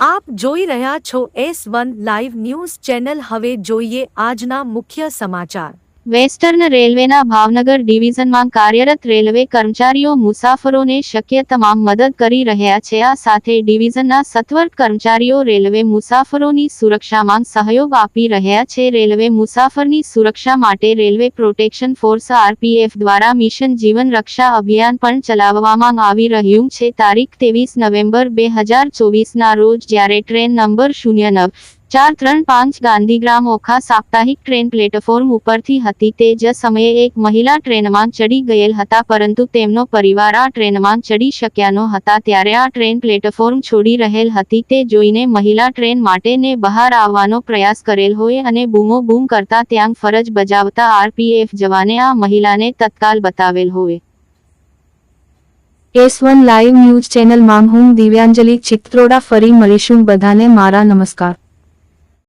આપ જોઈ રહ્યા છો S one live news channel. હવે જોઈએ આજના મુખ્ય સમાચાર. વેસ્ટર્ન રેલવેના ભાવનગર ડિવિઝનમાં કાર્યરત રેલવે કર્મચારીઓ મુસાફરોને શક્ય તમામ મદદ કરી રહ્યા છે. આ સાથે ડિવિઝનના સત્વર કર્મચારીઓ રેલવે મુસાફરોની સુરક્ષામાં સહયોગ આપી રહ્યા છે. રેલવે મુસાફરની સુરક્ષા માટે રેલવે પ્રોટેક્શન ફોર્સ આરપીએફ દ્વારા મિશન જીવન રક્ષા અભિયાન પણ ચલાવવામાં આવી રહ્યું છે. તારીખ ત્રેવીસ નવેમ્બર બે હજાર ચોવીસના રોજ જ્યારે ટ્રેન નંબર શૂન્ય નવ ચાર, ત્રણ, પાંચ ગાંધીગ્રામ ઓખા સાપ્તાહિક ટ્રેન પ્લેટફોર્મ ઉપરથી હતી. તે જ સમયે એક મહિલા ટ્રેનમાં ચડી ગયેલ હતા, પરંતુ તેમનો પરિવાર આ ટ્રેનમાં ચડી શક્યા ન હતા ત્યારે આ ટ્રેન પ્લેટફોર્મ છોડી રહેલ હતી. તે જોઈને મહિલા ટ્રેન માટે ને બહાર આવવાનો પ્રયાસ કરેલ હોય અને બૂમો બૂમ કરતા ત્યાં ફરજ બજાવતા આરપીએફ જવાને આ મહિલાને તત્કાલ બતાવેલ હોય. એસ વન લાઈવ ન્યૂઝ ચેનલમાં હું દિવ્યાંજલિ ચિત્રોડા ફરી મળીશું. બધાને મારા નમસ્કાર.